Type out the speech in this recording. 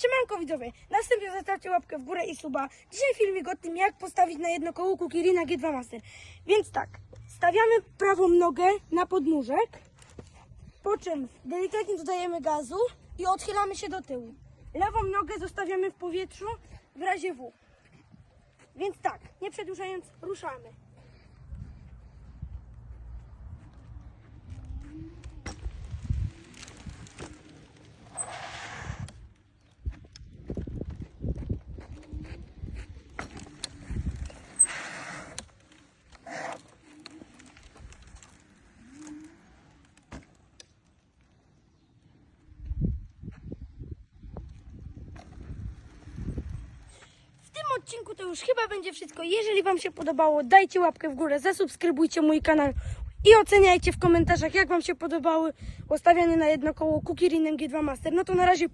Siemanko widzowie, następnie zostawcie łapkę w górę i suba. Dzisiaj filmik o tym, jak postawić na jedno koło Kukirina G2 Master. Więc tak, stawiamy prawą nogę na podnóżek, po czym delikatnie dodajemy gazu i odchylamy się do tyłu. Lewą nogę zostawiamy w powietrzu w razie W. Więc tak, nie przedłużając, ruszamy. W tym odcinku to już chyba będzie wszystko. Jeżeli Wam się podobało, dajcie łapkę w górę, zasubskrybujcie mój kanał i oceniajcie w komentarzach, jak Wam się podobały ustawianie na jedno koło Kukirinem G2 Master. No to na razie!